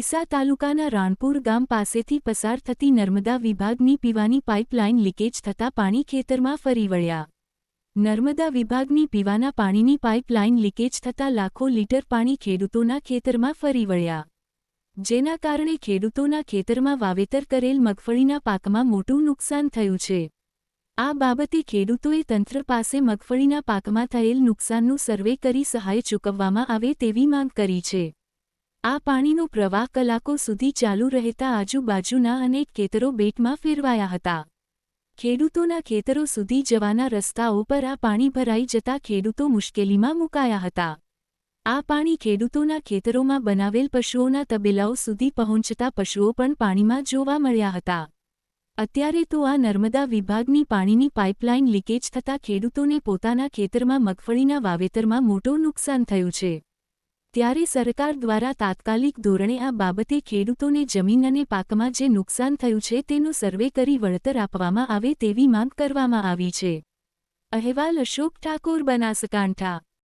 ડીસા તાલુકાના રાણપુર ગામ પાસેથી પસાર થતી નર્મદા વિભાગની પીવાની પાઇપલાઇન લીકેજ થતાં પાણી ખેતરમાં ફરી વળ્યા. નર્મદા વિભાગની પીવાના પાણીની પાઇપલાઇન લીકેજ થતાં લાખો લીટર પાણી ખેડૂતોના ખેતરમાં ફરી વળ્યા. જેના કારણે ખેડૂતોના ખેતરમાં વાવેતર કરેલ મગફળીના પાકમાં મોટું નુકસાન થયું છે. આ બાબતે ખેડૂતોએ તંત્ર પાસે મગફળીના પાકમાં થયેલ નુકસાનનું સર્વે કરી સહાય ચૂકવવામાં આવે તેવી માંગ કરી છે. આ પાણીનો પ્રવાહ કલાકો સુધી ચાલુ રહેતા આજુબાજુના અનેક ખેતરો બેટમાં ફેરવાયા હતા. ખેડૂતોના ખેતરો સુધી જવાના રસ્તાઓ પર આ પાણી ભરાઈ જતા ખેડૂતો મુશ્કેલીમાં મુકાયા હતા. આ પાણી ખેડૂતોના ખેતરોમાં બનાવેલ પશુઓના તબેલાઓ સુધી પહોંચતા પશુઓ પણ પાણીમાં જોવા મળ્યા હતા. અત્યારે તો આ નર્મદા વિભાગની પાણીની પાઇપલાઇન લીકેજ થતાં ખેડૂતોને પોતાના ખેતરમાં મગફળીના વાવેતરમાં મોટું નુકસાન થયું છે. ત્યારે સરકાર દ્વારા તાત્કાલિક ધોરણે આ બાબતે ખેડૂતોને જમીન અને પાકમાં જે નુકસાન થયું છે તેનું સર્વે કરી વળતર આપવામાં આવે તેવી માંગ કરવામાં આવી છે. અહેવાલ અશોક ઠાકોર, બનાસકાંઠા.